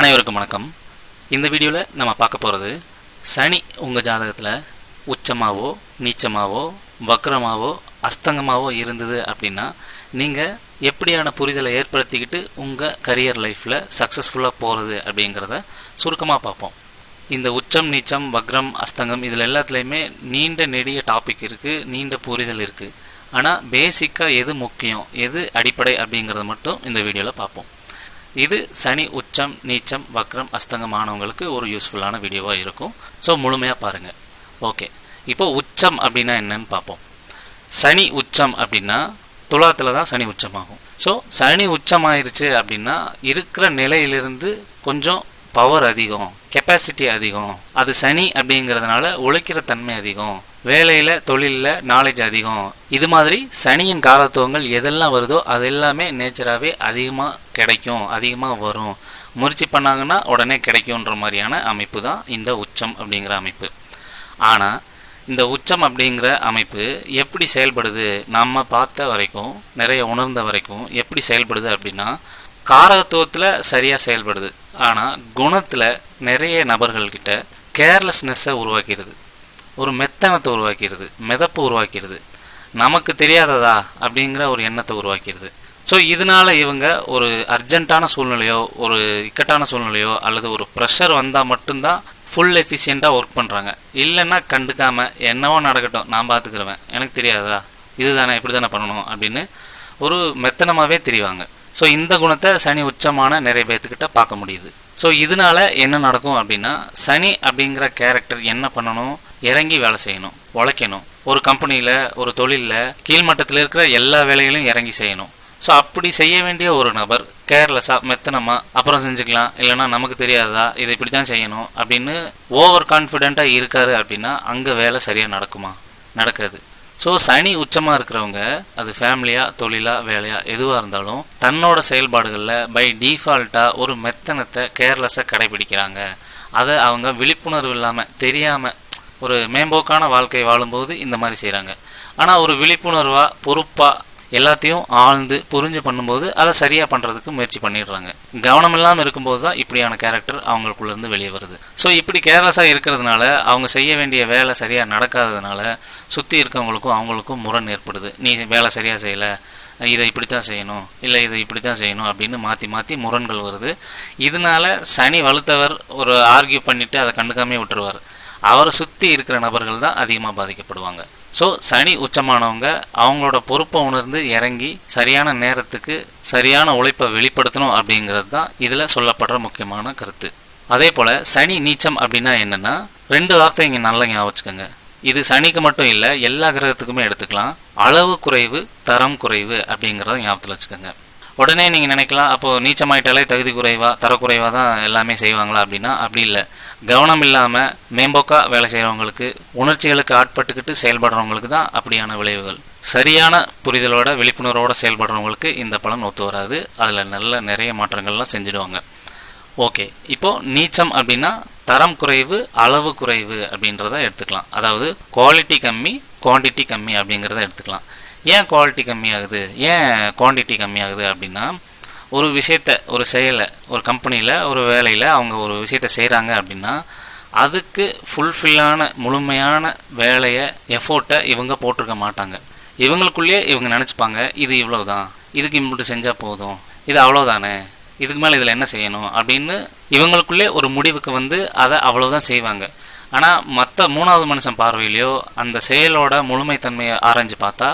அனைவருக்கும் வணக்கம். இந்த வீடியோவில் நம்ம பார்க்க போகிறது சனி உங்கள் ஜாதகத்தில் உச்சமாகவோ நீச்சமாகவோ வக்ரமாகவோ அஸ்தங்கமாகவோ இருந்தது அப்படின்னா நீங்கள் எப்படியான புரிதலை ஏற்படுத்திக்கிட்டு உங்கள் கரியர் லைஃப்பில் சக்ஸஸ்ஃபுல்லாக போகிறது அப்படிங்கிறத சுருக்கமாக பார்ப்போம். இந்த உச்சம் நீச்சம் வக்ரம் அஸ்தங்கம் இதில் எல்லாத்துலேயுமே நீண்ட நெடிய டாபிக் இருக்குது நீண்ட புரிதல் இருக்குது ஆனால் பேசிக்காக எது முக்கியம் எது அடிப்படை அப்படிங்கிறத மட்டும் இந்த வீடியோவில் பார்ப்போம். இது சனி உச்சம் நீச்சம் வக்ரம் அஸ்தங்கமானவங்களுக்கு ஒரு யூஸ்ஃபுல்லான வீடியோவாக இருக்கும். ஸோ முழுமையாக பாருங்கள் ஓகே இப்போ உச்சம் அப்படின்னா என்னன்னு பார்ப்போம். சனி உச்சம் அப்படின்னா துலாத்தில் தான் சனி உச்சமாகும். ஸோ சனி உச்சமாயிருச்சு அப்படின்னா இருக்கிற நிலையிலிருந்து கொஞ்சம் பவர் அதிகம் கெப்பாசிட்டி அதிகம். அது சனி அப்படிங்கிறதுனால உழைக்கிற தன்மை அதிகம். வேலையில் தொழிலில் நாலேஜ் அதிகம். இது மாதிரி சனியின் காலத்துவங்கள் எதெல்லாம் வருதோ அது எல்லாமே நேச்சராகவே அதிகமாக கிடைக்கும் அதிகமாக வரும். முயற்சி பண்ணாங்கன்னா உடனே கிடைக்குன்ற மாதிரியான அமைப்பு தான் இந்த உச்சம் அப்படிங்கிற அமைப்பு. ஆனால் இந்த உச்சம் அப்படிங்கிற அமைப்பு எப்படி செயல்படுது? நம்ம பார்த்த வரைக்கும் நிறைய உணர்ந்த வரைக்கும் எப்படி செயல்படுது அப்படின்னா காரகத்துவத்தில் சரியாக செயல்படுது. ஆனால் குணத்தில் நிறைய நபர்கள்கிட்ட கேர்லெஸ்னஸை உருவாக்கிறது. ஒரு மெத்தனத்தை உருவாக்கிறது மிதப்பு உருவாக்கிறது. நமக்கு தெரியாததா? அப்படிங்கிற ஒரு எண்ணத்தை உருவாக்கிறது. ஸோ இதனால இவங்க ஒரு அர்ஜென்ட்டான சூழ்நிலையோ ஒரு இக்கட்டான சூழ்நிலையோ அல்லது ஒரு ப்ரெஷர் வந்தால் மட்டும்தான் ஃபுல் எஃபிஷியண்ட்டாக ஒர்க் பண்ணுறாங்க இல்லைன்னா கண்டுக்காமல் என்னவோ நடக்கட்டும் நான் பார்த்துக்கிறவேன் எனக்கு தெரியாதா? இதுதானே இப்படி தானே பண்ணணும் அப்படின்னு ஒரு மெத்தனமாகவே தெரிவாங்க. ஸோ இந்த குணத்தை சனி உச்சமான நிறைய பேர்த்துக்கிட்ட பார்க்க முடியுது. ஸோ இதனால என்ன நடக்கும் அப்படின்னா சனி அப்படிங்கிற கேரக்டர் என்ன பண்ணணும்? இறங்கி வேலை செய்யணும் உழைக்கணும். ஒரு கம்பெனியில் ஒரு தொழிலில் கீழ்மட்டத்தில் இருக்கிற எல்லா வேலைகளையும் இறங்கி செய்யணும். ஸோ அப்படி செய்ய வேண்டிய ஒரு நபர் கேர்லெஸ்ஸாக மெத்தனமாக அப்புறம் செஞ்சுக்கலாம். இல்லைன்னா நமக்கு தெரியாதா? இதை இப்படி தான் செய்யணும் அப்படின்னு ஓவர் கான்ஃபிடெண்ட்டாக இருக்காரு அப்படின்னா அங்கே வேலை சரியாக நடக்குமா? நடக்காது. ஸோ சனி உச்சமாக இருக்கிறவங்க அது ஃபேமிலியாக தொழிலாக வேலையாக எதுவாக இருந்தாலும் தன்னோட செயல்பாடுகளில் பை டிஃபால்ட்டாக ஒரு மெத்தனத்தை கேர்லெஸ்ஸாக கடைபிடிக்கிறாங்க. அதை அவங்க விழிப்புணர்வு இல்லாமல் தெரியாமல் ஒரு மேம்போக்கான வாழ்க்கை வாழும்போது இந்த மாதிரி செய்கிறாங்க ஆனால் ஒரு விழிப்புணர்வாக பொறுப்பாக எல்லாத்தையும் ஆழ்ந்து புரிஞ்சு பண்ணும்போது அதை சரியாக பண்ணுறதுக்கு முயற்சி பண்ணிடுறாங்க. கவனம் இல்லாமல் இருக்கும்போது தான் இப்படியான கேரக்டர் அவங்களுக்குள்ளேருந்து வெளியே வருது. ஸோ இப்படி கேர்லெஸ்ஸாக இருக்கிறதுனால அவங்க செய்ய வேண்டிய வேலை சரியாக நடக்காததுனால சுற்றி இருக்கவங்களுக்கும் அவங்களுக்கும் முரண் ஏற்படுது. நீ வேலை சரியாக செய்யலை இதை இப்படி தான் செய்யணும் இல்லை இதை இப்படி தான் செய்யணும் அப்படின்னு மாற்றி மாற்றி முரண்கள் வருது. இதனால சனி வலுத்தவர் ஒரு ஆர்கியூ பண்ணிவிட்டு அதை கண்டுக்காமே விட்டுருவார். அவரை சுற்றி இருக்கிற நபர்கள் தான் அதிகமாக பாதிக்கப்படுவாங்க. ஸோ சனி உச்சமானவங்க அவங்களோட பொறுப்பை உணர்ந்து இறங்கி சரியான நேரத்துக்கு சரியான உழைப்பை வெளிப்படுத்தணும் அப்படிங்கிறது தான் இதில் சொல்லப்படுற முக்கியமான கருத்து. அதே போல் சனி நீச்சம் அப்படின்னா என்னென்னா ரெண்டு வார்த்தை இங்கே நல்லா ஞாபகம் வச்சுக்கோங்க. இது சனிக்கு மட்டும் இல்லை எல்லா கிரகத்துக்குமே எடுத்துக்கலாம். அளவு குறைவு தரம் குறைவு அப்படிங்கிறத ஞாபகத்தில் வச்சுக்கோங்க. உடனே நீங்கள் நினைக்கலாம் அப்போது நீச்சமாயிட்டாலே தகுதி குறைவாக தரக்குறைவாக தான் எல்லாமே செய்வாங்களா அப்படின்னா அப்படி இல்லை. கவனம் இல்லாமல் மேம்போக்காக வேலை செய்கிறவங்களுக்கு உணர்ச்சிகளுக்கு ஆட்பட்டுக்கிட்டு செயல்படுறவங்களுக்கு தான் அப்படியான விளைவுகள். சரியான புரிதலோட விழிப்புணர்வோடு செயல்படுறவங்களுக்கு இந்த பலன் ஒத்து வராது. அதில் நல்ல நிறைய மாற்றங்கள்லாம் செஞ்சுடுவாங்க. ஓகே. இப்போது நீச்சம் அப்படின்னா தரம் குறைவு அளவு குறைவு அப்படின்றத எடுத்துக்கலாம். அதாவது குவாலிட்டி கம்மி குவான்டிட்டி கம்மி அப்படிங்கிறத எடுத்துக்கலாம். ஏன் குவாலிட்டி கம்மியாகுது? ஏன் குவான்டிட்டி கம்மியாகுது அப்படின்னா ஒரு விஷயத்த ஒரு செயலை ஒரு கம்பெனியில் ஒரு வேலையில் அவங்க ஒரு விஷயத்த செய்கிறாங்க அப்படின்னா அதுக்கு ஃபுல்ஃபில்லான முழுமையான வேலையை எஃபோர்ட்டை இவங்க போட்டிருக்க மாட்டாங்க. இவங்களுக்குள்ளேயே இவங்க நினச்சிப்பாங்க இது இவ்வளோ தான் இதுக்கு இம்புட்டு செஞ்சால் போதும் இது அவ்வளோதானே இதுக்கு மேலே இதில் என்ன செய்யணும் அப்படின்னு இவங்களுக்குள்ளே ஒரு முடிவுக்கு வந்து அதை அவ்வளோதான் செய்வாங்க. ஆனால் மற்ற மூணாவது மனுஷன் பார்வையிலையோ அந்த செயலோட முழுமைத்தன்மையை ஆராய்ஞ்சு பார்த்தா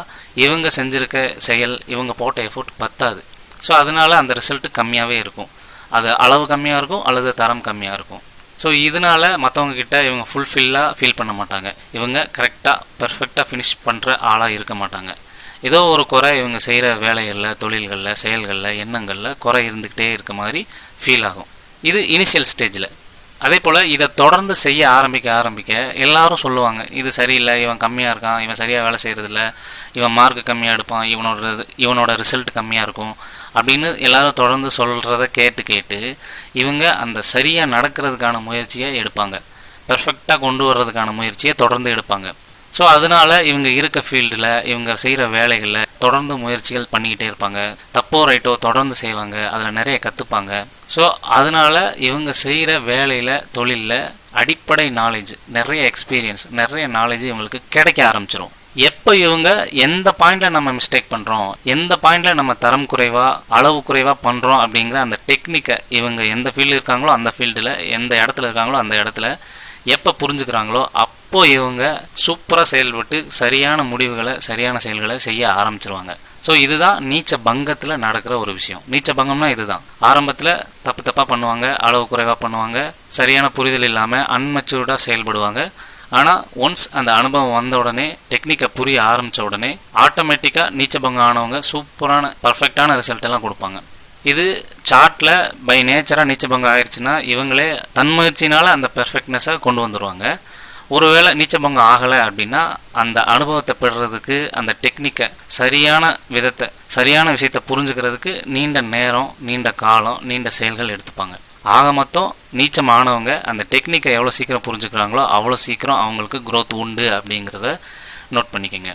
இவங்க செஞ்சுருக்க செயல் இவங்க போட்ட எஃபோர்ட் பத்தாது. ஸோ அதனால் அந்த ரிசல்ட் கம்மியாகவே இருக்கும். அது அளவு கம்மியாக இருக்கும் அல்லது தரம் கம்மியாக இருக்கும். ஸோ இதனால் மற்றவங்கக்கிட்ட இவங்க ஃபுல்ஃபில்லாக ஃபீல் பண்ண மாட்டாங்க. இவங்க கரெக்டாக பர்ஃபெக்டாக ஃபினிஷ் பண்ணுற ஆளாக இருக்க மாட்டாங்க. ஏதோ ஒரு குறை இவங்க செய்கிற வேலைகளில் தொழில்களில் செயல்களில் எண்ணங்களில் குறை இருந்துக்கிட்டே இருக்க மாதிரி ஃபீல் ஆகும். இது இனிஷியல் ஸ்டேஜில் அதே போல் இதை தொடர்ந்து செய்ய ஆரம்பிக்க ஆரம்பிக்க எல்லாரும் சொல்லுவாங்க இது சரியில்லை இவன் கம்மியாக இருக்கான் இவன் சரியாக வேலை செய்கிறதில்ல இவன் மார்க் கம்மியாக எடுப்பான் இவனோட இவனோட ரிசல்ட் கம்மியாக இருக்கும் அப்படின்னு எல்லாரும் தொடர்ந்து சொல்கிறத கேட்டு கேட்டு இவங்க அந்த சரியாக நடக்கிறதுக்கான முயற்சியை எடுப்பாங்க. பெர்ஃபெக்டாக கொண்டு வர்றதுக்கான முயற்சியை தொடர்ந்து எடுப்பாங்க. ஸோ அதனால இவங்க இருக்க ஃபீல்டில் இவங்க செய்கிற வேலைகளில் தொடர்ந்து முயற்சிகள் பண்ணிக்கிட்டே இருப்பாங்க. தப்போ ரைட்டோ தொடர்ந்து செய்வாங்க. அதில் நிறைய கற்றுப்பாங்க ஸோ அதனால இவங்க செய்கிற வேலையில் தொழிலில் அடிப்படை நாலேஜ் நிறைய எக்ஸ்பீரியன்ஸ் நிறைய நாலேஜ் இவங்களுக்கு கிடைக்க ஆரம்பிச்சிடும் எப்போ இவங்க எந்த பாயிண்டில் நம்ம மிஸ்டேக் பண்ணுறோம் எந்த பாயிண்டில் நம்ம தரம் குறைவாக அளவு குறைவாக பண்ணுறோம் அப்படிங்கிற அந்த டெக்னிக்கை இவங்க எந்த ஃபீல்டு இருக்காங்களோ அந்த ஃபீல்டில் எந்த இடத்துல இருக்காங்களோ அந்த இடத்துல எப்போ புரிஞ்சுக்கிறாங்களோ அப்போ இவங்க சூப்பராக செயல்பட்டு சரியான முடிவுகளை சரியான செயல்களை செய்ய ஆரம்பிச்சிருவாங்க. ஸோ இதுதான் நீச்ச பங்கத்தில் நடக்கிற ஒரு விஷயம். நீச்ச பங்கம்னா இதுதான். ஆரம்பத்தில் தப்பு தப்பாக பண்ணுவாங்க அளவு குறைவாக பண்ணுவாங்க சரியான புரிதல் இல்லாமல் அன்மெச்சூர்டாக செயல்படுவாங்க. ஆனால் ஒன்ஸ் அந்த அனுபவம் வந்த உடனே டெக்னிக்கை புரிய ஆரம்பித்த உடனே ஆட்டோமேட்டிக்காக நீச்சபங்கம் ஆனவங்க சூப்பரான பர்ஃபெக்டான ரிசல்ட் எல்லாம் கொடுப்பாங்க. இது சார்ட்டில் பை நேச்சராக நீச்சபங்கம் ஆயிடுச்சுன்னா இவங்களே தன்முயற்சினால் அந்த பெர்ஃபெக்ட்னஸை கொண்டு வந்துடுவாங்க ஒருவேளை நீச்சபங்கம் ஆகலை அப்படின்னா அந்த அனுபவத்தை பெறுறதுக்கு அந்த டெக்னிக்கை சரியான விதத்தை சரியான விஷயத்தை புரிஞ்சுக்கிறதுக்கு நீண்ட நேரம் நீண்ட காலம் நீண்ட செயல்கள் எடுத்துப்பாங்க. ஆக மொத்தம் நீச்சம் ஆனவங்க அந்த டெக்னிக்கை எவ்வளோ சீக்கிரம் புரிஞ்சுக்கிறாங்களோ அவ்வளோ சீக்கிரம் அவங்களுக்கு க்ரோத் உண்டு அப்படிங்கிறத நோட் பண்ணிக்கோங்க.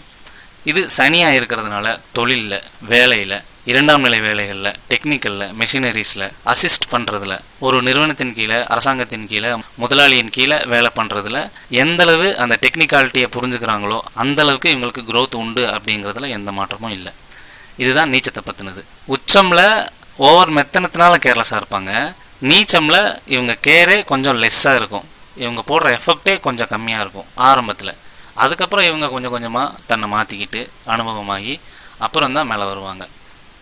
இது சனியாக இருக்கிறதுனால தொழிலில் வேலையில் இரண்டாம் நிலை வேலைகளில் டெக்னிக்கலில் மெஷினரிஸில் அசிஸ்ட் பண்ணுறதுல ஒரு நிறுவனத்தின் கீழே அரசாங்கத்தின் கீழே முதலாளியின் கீழே வேலை பண்ணுறதுல எந்தளவு அந்த டெக்னிக்காலிட்டியை புரிஞ்சுக்கிறாங்களோ அந்தளவுக்கு இவங்களுக்கு க்ரோத் உண்டு அப்படிங்கிறதுல எந்த மாற்றமும் இல்லை. இதுதான் நீச்சத்தை பற்றினது உச்சமில் ஓவர் மெத்தனத்தினால கேர்லெஸ்ஸாக இருப்பாங்க. நீச்சமில் இவங்க கேரே கொஞ்சம் லெஸ்ஸாக இருக்கும். இவங்க போடுற எஃபெக்டே கொஞ்சம் கம்மியாக இருக்கும் ஆரம்பத்தில். அதுக்கப்புறம் இவங்க கொஞ்சம் கொஞ்சமாக தன்னை மாற்றிக்கிட்டு அனுபவமாகி அப்புறம் தான் மேலே வருவாங்க.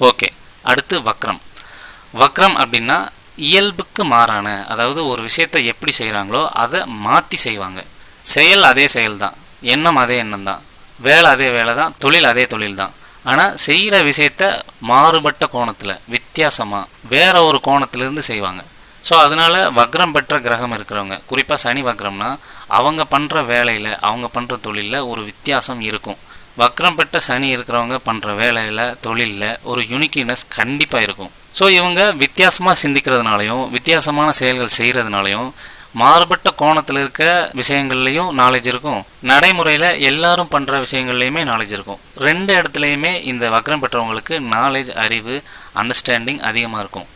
ஓகே. அடுத்து வக்ரம். வக்ரம் அப்படின்னா இயல்புக்கு மாறான அதாவது ஒரு விஷயத்தை எப்படி செய்கிறாங்களோ அதை மாற்றி செய்வாங்க. செயல் அதே செயல் தான் எண்ணம் அதே எண்ணம் தான் வேலை அதே வேலை தான் தொழில் அதே தொழில் தான் ஆனால் செய்கிற விஷயத்த மாறுபட்ட கோணத்தில் வித்தியாசமாக வேற ஒரு கோணத்திலிருந்து செய்வாங்க. ஸோ அதனால் வக்ரம் பெற்ற கிரகம் இருக்கிறவங்க குறிப்பாக சனி வக்ரம்னா அவங்க பண்ணுற வேலையில் அவங்க பண்ணுற தொழிலில் ஒரு வித்தியாசம் இருக்கும். வக்ரம் பெற்ற சனி இருக்கிறவங்க பண்ணுற வேலையில் தொழிலில் ஒரு யுனிக்னஸ் கண்டிப்பாக இருக்கும். ஸோ இவங்க வித்தியாசமாக சிந்திக்கிறதுனாலையும் வித்தியாசமான செயல்கள் செய்கிறதுனாலையும் மாறுபட்ட கோணத்தில் இருக்க விஷயங்கள்லையும் நாலேஜ் இருக்கும். நடைமுறையில் எல்லாரும் பண்ணுற விஷயங்கள்லையுமே நாலேஜ் இருக்கும். ரெண்டு இடத்துலையுமே இந்த வக்ரம் பெற்றவங்களுக்கு நாலேஜ் அறிவு அண்டர்ஸ்டாண்டிங் அதிகமாக இருக்கும்.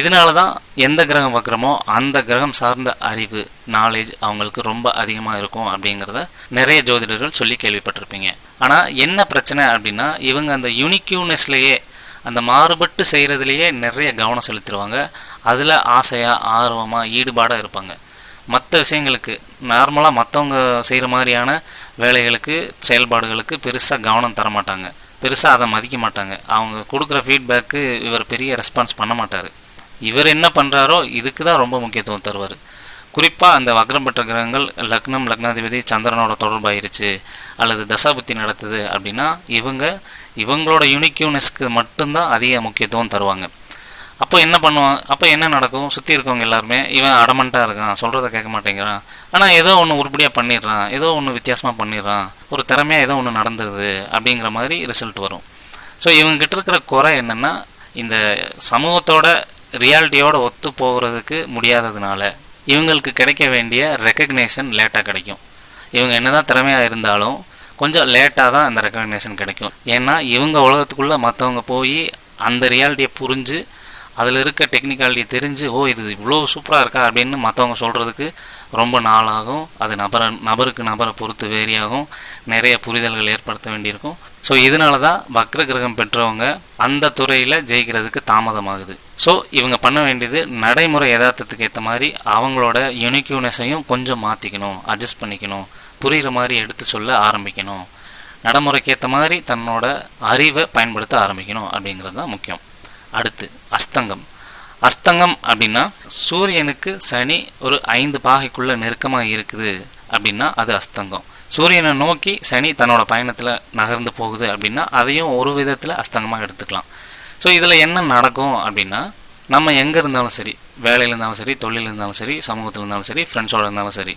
இதனால தான் எந்த கிரகம் வக்ரமோ அந்த கிரகம் சார்ந்த அறிவு நாலேஜ் அவங்களுக்கு ரொம்ப அதிகமாக இருக்கும் அப்படிங்கிறத நிறைய ஜோதிடர்கள் சொல்லி கேள்விப்பட்டிருப்பீங்க. ஆனால் என்ன பிரச்சனை அப்படின்னா இவங்க அந்த யூனிக்யூனஸ்லேயே அந்த மாறுபட்டு செய்கிறதுலையே நிறைய கவனம் செலுத்திடுவாங்க. அதில் ஆசையாக ஆர்வமாக ஈடுபாடாக இருப்பாங்க. மற்ற விஷயங்களுக்கு நார்மலாக மற்றவங்க செய்கிற மாதிரியான வேலைகளுக்கு செயல்பாடுகளுக்கு பெருசாக கவனம் தர மாட்டாங்க பெருசாக அதை மதிக்க மாட்டாங்க. அவங்க கொடுக்குற ஃபீட்பேக்கு இவர் பெரிய ரெஸ்பான்ஸ் பண்ண மாட்டார். இவர் என்ன பண்ணுறாரோ இதுக்கு தான் ரொம்ப முக்கியத்துவம் தருவார். குறிப்பாக அந்த வக்ரம் பெற்ற கிரகங்கள் லக்னம் லக்னாதிபதி சந்திரனோட தொடர்பாயிருச்சு. அல்லது தசாபுத்தி நடத்துது அப்படின்னா இவங்க இவங்களோட யூனிக்யூனஸ்க்கு மட்டும்தான் அதிக முக்கியத்துவம் தருவாங்க. அப்போ என்ன பண்ணுவான் அப்போ என்ன நடக்கும்? சுற்றி இருக்கவங்க எல்லாருமே இவன் அடமண்ட்டாக இருக்கான் சொல்கிறத கேட்க மாட்டேங்கிறான். ஆனால் ஏதோ ஒன்று உருப்படியாக பண்ணிடுறான் ஏதோ ஒன்று வித்தியாசமாக பண்ணிடுறான் ஒரு திறமையாக ஏதோ ஒன்று நடந்துருது அப்படிங்கிற மாதிரி ரிசல்ட் வரும். ஸோ இவங்ககிட்ட இருக்கிற குறை என்னென்னா இந்த சமூகத்தோட ரியாலிட்டியோட ஒத்து போகிறதுக்கு முடியாததுனால இவங்களுக்கு கிடைக்க வேண்டிய ரெக்கக்னேஷன் லேட்டாக கிடைக்கும். இவங்க என்னதான் திறமையாக இருந்தாலும் கொஞ்சம் லேட்டாக தான் அந்த ரெக்கக்னேஷன் கிடைக்கும். ஏன்னா இவங்க உலகத்துக்குள்ளே மற்றவங்க போய் அந்த ரியாலிட்டியை புரிஞ்சு அதில் இருக்க டெக்னிக்காலிட்டி தெரிஞ்சு ஓ இது இவ்வளோ சூப்பராக இருக்கா? அப்படின்னு மற்றவங்க சொல்கிறதுக்கு ரொம்ப நாளாகும். அது நபரை நபருக்கு நபரை பொறுத்து வேரியாகும். நிறைய புரிதல்கள் ஏற்படுத்த வேண்டியிருக்கும். ஸோ இதனால தான் வக்ர கிரகம் பெற்றவங்க அந்த துறையில் ஜெயிக்கிறதுக்கு தாமதமாகுது. ஸோ இவங்க பண்ண வேண்டியது நடைமுறை யதார்த்தத்துக்கு ஏற்ற மாதிரி அவங்களோட யுனிக்யூனஸையும் கொஞ்சம் மாற்றிக்கணும் அட்ஜஸ்ட் பண்ணிக்கணும் புரிகிற மாதிரி எடுத்து சொல்ல ஆரம்பிக்கணும். நடைமுறைக்கு ஏற்ற மாதிரி தன்னோட அறிவை பயன்படுத்த ஆரம்பிக்கணும் அப்படிங்கிறது தான் முக்கியம். அடுத்து அஸ்தங்கம். அஸ்தங்கம் அப்படின்னா சூரியனுக்கு சனி ஒரு ஐந்து பாகைக்குள்ள நெருக்கமாக இருக்குது அப்படின்னா அது அஸ்தங்கம். சூரியனை நோக்கி சனி தன்னோட பயணத்தில் நகர்ந்து போகுது அப்படின்னா அதையும் ஒரு விதத்தில் அஸ்தங்கமாக எடுத்துக்கலாம். ஸோ இதில் என்ன நடக்கும் அப்படின்னா நம்ம எங்கே இருந்தாலும் சரி வேலையில் இருந்தாலும் சரி தொழில் இருந்தாலும் சரி சமூகத்தில் இருந்தாலும் சரி ஃப்ரெண்ட்ஸோடு இருந்தாலும் சரி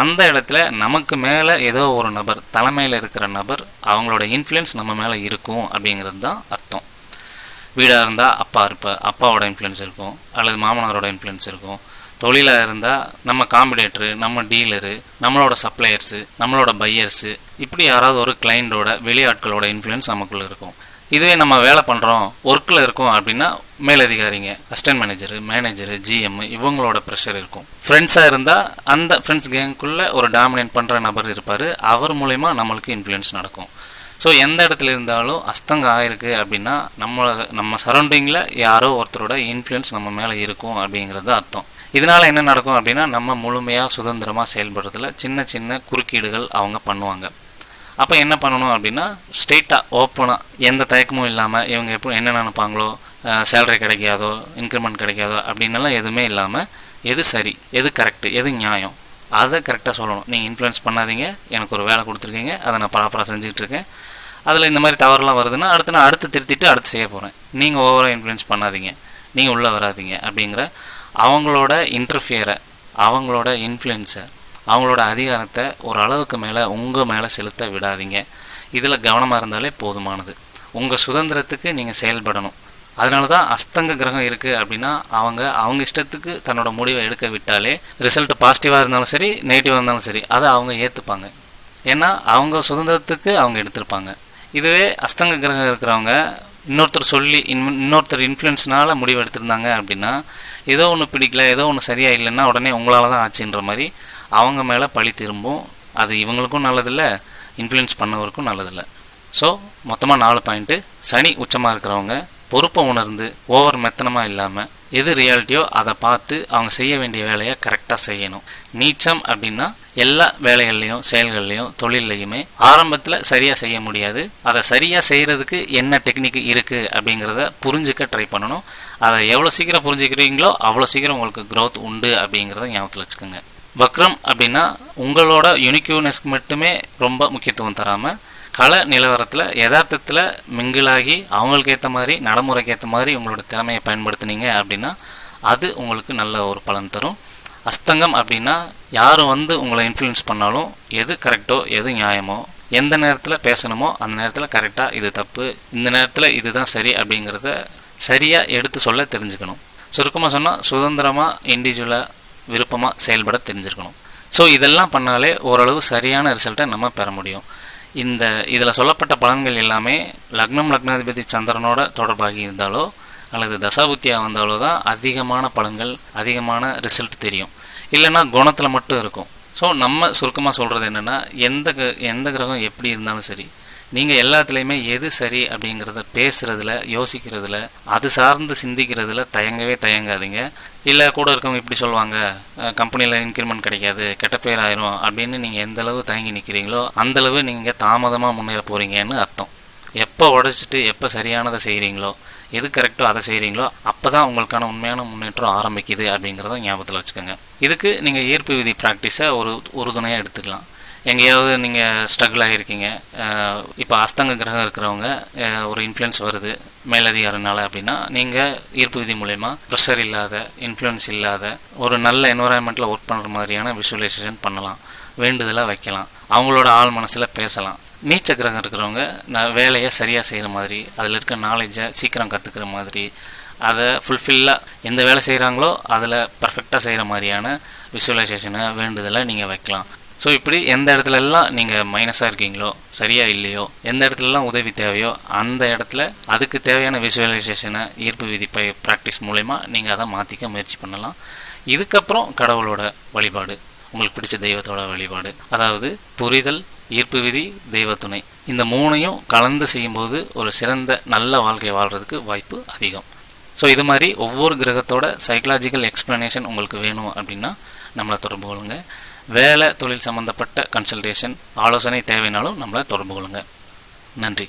அந்த இடத்துல நமக்கு மேலே ஏதோ ஒரு நபர் தலைமையில் இருக்கிற நபர் அவங்களோட இன்ஃப்ளூயன்ஸ் நம்ம மேலே இருக்கும் அப்படிங்கிறது தான் அர்த்தம். வீடாக இருந்தால் அப்பா இருப்ப அப்பாவோட இன்ஃப்ளூயன்ஸ் இருக்கும் அல்லது மாமனாரோட இன்ஃப்ளூயன்ஸ் இருக்கும். தொழிலாக இருந்தால் நம்ம காம்பிடேட்டரு நம்ம டீலரு நம்மளோட சப்ளையர்ஸு நம்மளோட பையர்ஸு இப்படி யாராவது ஒரு கிளைண்டோட வெளியாட்களோட இன்ஃப்ளூயன்ஸ் நமக்குள்ளே இருக்கும். இதுவே நம்ம வேலை பண்ணுறோம் ஒர்க்கில் இருக்கோம் அப்படின்னா மேலதிகாரிங்க அசிஸ்டன்ட் மேனேஜரு மேனேஜரு ஜிஎம் இவங்களோட ப்ரெஷர் இருக்கும். ஃப்ரெண்ட்ஸாக இருந்தால் அந்த ஃப்ரெண்ட்ஸ் கேங்குக்குள்ளே ஒரு டாமினேட் பண்ணுற நபர் இருப்பார். அவர் மூலயமா நம்மளுக்கு இன்ஃப்ளூயன்ஸ் நடக்கும். ஸோ எந்த இடத்துல இருந்தாலும் அஸ்தங்கம் ஆயிருக்கு அப்படின்னா நம்ம நம்ம சரௌண்டிங்கில் யாரோ ஒருத்தரோட இன்ஃப்ளூயன்ஸ் நம்ம மேலே இருக்கும் அப்படிங்கிறது அர்த்தம். இதனால் என்ன நடக்கும் அப்படின்னா நம்ம முழுமையாக சுதந்திரமாக செயல்படுறதுல சின்ன சின்ன குறுக்கீடுகள் அவங்க பண்ணுவாங்க. அப்போ என்ன பண்ணணும் அப்படின்னா ஸ்ட்ரெயிட்டாக ஓப்பனாக எந்த தயக்கமும் இல்லாமல் இவங்க எப்போ என்ன நினைப்பாங்களோ சேலரி கிடைக்காதோ இன்க்ரிமெண்ட் கிடைக்காதோ அப்படின்னலாம் எதுவுமே இல்லாமல் எது சரி எது கரெக்டு எது நியாயம் அதை கரெக்டாக சொல்லணும். நீங்கள் இன்ஃப்ளூயன்ஸ் பண்ணாதீங்க. எனக்கு ஒரு வேலை கொடுத்துருக்கீங்க. அதை நான் ப்ராப்பராக செஞ்சுக்கிட்டு இருக்கேன். அதில் இந்த மாதிரி தவறுலாம் வருதுன்னா அடுத்து நான் அடுத்து திருத்திட்டு அடுத்து செய்ய போகிறேன் நீங்கள் ஓவராக இன்ஃப்ளூயன்ஸ் பண்ணாதீங்க. நீங்கள் உள்ளே வராதீங்க அப்படிங்கிற அவங்களோட இன்டர்ஃபியரை அவங்களோட இன்ஃப்ளூயன்ஸை அவங்களோட அதிகாரத்தை ஒரு அளவுக்கு மேலே உங்கள் மேலே செலுத்த விடாதீங்க. இதில் கவனமாக இருந்தாலே போதுமானது. உங்கள் சுதந்திரத்துக்கு நீங்கள் செயல்படணும். அதனால தான் அஸ்தங்க கிரகம் இருக்குது அப்படின்னா அவங்க அவங்க இஷ்டத்துக்கு தன்னோட முடிவை எடுக்க விட்டாலே ரிசல்ட் பாசிட்டிவாக இருந்தாலும் சரி நெகட்டிவாக இருந்தாலும் சரி அதை அவங்க ஏற்றுப்பாங்க ஏன்னா அவங்க சுதந்திரத்துக்கு அவங்க எடுத்திருப்பாங்க. இதுவே அஸ்தங்க கிரகம் இருக்கிறவங்க இன்னொருத்தர் சொல்லி இன் இன்னொருத்தர் இன்ஃப்ளூயன்ஸ்னால முடிவு எடுத்திருந்தாங்க அப்படின்னா ஏதோ ஒன்று பிடிக்கல ஏதோ ஒன்று சரியாக இல்லைன்னா உடனே உங்களால் தான் ஆச்சுன்ற மாதிரி அவங்க மேலே பழி திரும்பும். அது இவங்களுக்கும் நல்லதில்லை இன்ஃப்ளூயன்ஸ் பண்ணவருக்கும் நல்லதில்லை. ஸோ மொத்தமாக நாலு பாயிண்ட்டு சனி உச்சமாக இருக்கிறவங்க பொறுப்பை உணர்ந்து ஓவர் மெத்தனமாக இல்லாமல் எது ரியாலிட்டியோ அதை பார்த்து அவங்க செய்ய வேண்டிய வேலையை கரெக்டாக செய்யணும். நீச்சம் அப்படின்னா எல்லா வேலைகள்லையும் செயல்கள்லையும் தொழில்லையுமே ஆரம்பத்தில் சரியாக செய்ய முடியாது. அதை சரியாக செய்கிறதுக்கு என்ன டெக்னிக் இருக்குது அப்படிங்கிறத புரிஞ்சுக்க ட்ரை பண்ணணும். அதை எவ்வளோ சீக்கிரம் புரிஞ்சுக்கிறீங்களோ அவ்வளோ சீக்கிரம் உங்களுக்கு க்ரோத் உண்டு அப்படிங்கிறத ஞாபகத்தில் வச்சுக்கோங்க. வக்ரம் அப்படின்னா உங்களோட யுனிக்யூனஸ்க்கு மட்டுமே ரொம்ப முக்கியத்துவம் தராமல் கள நிலவரத்தில் யதார்த்தத்தில் மிங்கிளாகி அவங்களுக்கு ஏற்ற மாதிரி நடைமுறைக்கு ஏற்ற மாதிரி உங்களோட திறமையை பயன்படுத்துனீங்க அப்படின்னா அது உங்களுக்கு நல்ல ஒரு பலன் தரும். அஸ்தங்கம் அப்படின்னா யார் வந்து உங்களை இன்ஃப்ளூயன்ஸ் பண்ணாலும் எது கரெக்டோ எது நியாயமோ எந்த நேரத்தில் பேசணுமோ அந்த நேரத்தில் கரெக்டாக இது தப்பு இந்த நேரத்தில் இதுதான் சரி அப்படிங்கிறத சரியாக எடுத்து சொல்ல தெரிஞ்சுக்கணும். சுருக்கமாக சொன்னால் சுதந்திரமாக இண்டிவிஜுவலாக விருப்பமாக செயல்பட தெரிஞ்சுருக்கணும். ஸோ இதெல்லாம் பண்ணாலே ஓரளவு சரியான ரிசல்ட்டை நம்ம பெற முடியும். இந்த இதில் சொல்லப்பட்ட பலன்கள் எல்லாமே லக்னம் லக்னாதிபதி சந்திரனோட தொடர்பாகி இருந்தாலோ அல்லது தசாபுத்தியாக வந்தாலோ தான் அதிகமான பலன்கள் அதிகமான ரிசல்ட் தெரியும். இல்லைன்னா குணத்தில் மட்டும் இருக்கும். ஸோ நம்ம சுருக்கமாக சொல்கிறது என்னென்னா எந்த எந்த கிரகம் எப்படி இருந்தாலும் சரி நீங்கள் எல்லாத்துலேயுமே எது சரி அப்படிங்கிறத பேசுகிறதுல யோசிக்கிறதுல அது சார்ந்து சிந்திக்கிறதுல தயங்கவே தயங்காதீங்க. இல்லை கூட இருக்கவங்க இப்படி சொல்லுவாங்க கம்பெனியில் இன்க்ரிமெண்ட் கிடைக்காது கெட்ட பேர் ஆயிரும் அப்படின்னு நீங்கள் எந்த அளவு தயங்கி நிற்கிறீங்களோ அந்தளவு நீங்கள் தாமதமாக முன்னேற போகிறீங்கன்னு அர்த்தம். எப்போ உடைச்சிட்டு எப்போ சரியானதை செய்கிறீங்களோ எது கரெக்டோ அதை செய்கிறீங்களோ அப்போ தான் உங்களுக்கான உண்மையான முன்னேற்றம் ஆரம்பிக்குது அப்படிங்கிறத ஞாபகத்தில் வச்சுக்கோங்க. இதுக்கு நீங்கள் ஈர்ப்பு விதி ப்ராக்டிஸை ஒரு உறுதுணையாக எடுத்துக்கலாம். எங்கேயாவது நீங்கள் ஸ்ட்ரகிள் ஆகிருக்கீங்க இப்போ அஸ்தங்க கிரகம் இருக்கிறவங்க ஒரு இன்ஃப்ளூயன்ஸ் வருது மேலதிகாரினால அப்படின்னா நீங்கள் ஈர்ப்பு விதி மூலயமா ப்ரெஷர் இல்லாத இன்ஃப்ளூயன்ஸ் இல்லாத ஒரு நல்ல என்வரான்மெண்ட்டில் ஒர்க் பண்ணுற மாதிரியான விஷுவலைசேஷன் பண்ணலாம் வேண்டுதலாக வைக்கலாம் அவங்களோட ஆள் மனசில் பேசலாம். நீச்ச கிரகம் இருக்கிறவங்க நான் வேலையை சரியாக செய்கிற மாதிரி அதில் இருக்க நாலேஜை சீக்கிரம் கற்றுக்கிற மாதிரி அதை ஃபுல்ஃபில்லாக எந்த வேலை செய்கிறாங்களோ அதில் பர்ஃபெக்டாக செய்கிற மாதிரியான விஷுவலைசேஷனை வேண்டுதலை நீங்கள் வைக்கலாம். ஸோ இப்படி எந்த இடத்துலலாம் நீங்கள் மைனஸாக இருக்கீங்களோ சரியாக இல்லையோ எந்த இடத்துலலாம் உதவி தேவையோ அந்த இடத்துல அதுக்கு தேவையான விஷுவலைசேஷனை ஈர்ப்பு விதி பை ப்ராக்டிஸ் மூலயமா நீங்கள் அதை மாற்றிக்க முயற்சி பண்ணலாம். இதுக்கப்புறம் கடவுளோட வழிபாடு உங்களுக்கு பிடிச்ச தெய்வத்தோட வழிபாடு அதாவது புரிதல் ஈர்ப்பு விதி தெய்வ துணை. இந்த மூணையும் கலந்து செய்யும்போது ஒரு சிறந்த நல்ல வாழ்க்கை வாழ்கிறதுக்கு வாய்ப்பு அதிகம். ஸோ இது மாதிரி ஒவ்வொரு கிரகத்தோட சைக்கலாஜிக்கல் எக்ஸ்ப்ளனேஷன் உங்களுக்கு வேணும் அப்படின்னா நம்மளை தொடர்பு கொள்ளுங்க. வேலை தொழில் சம்மந்தப்பட்ட கன்சல்டேஷன் ஆலோசனை தேவைனாலும் நம்மளை தொடர்பு கொள்ளுங்கள் நன்றி.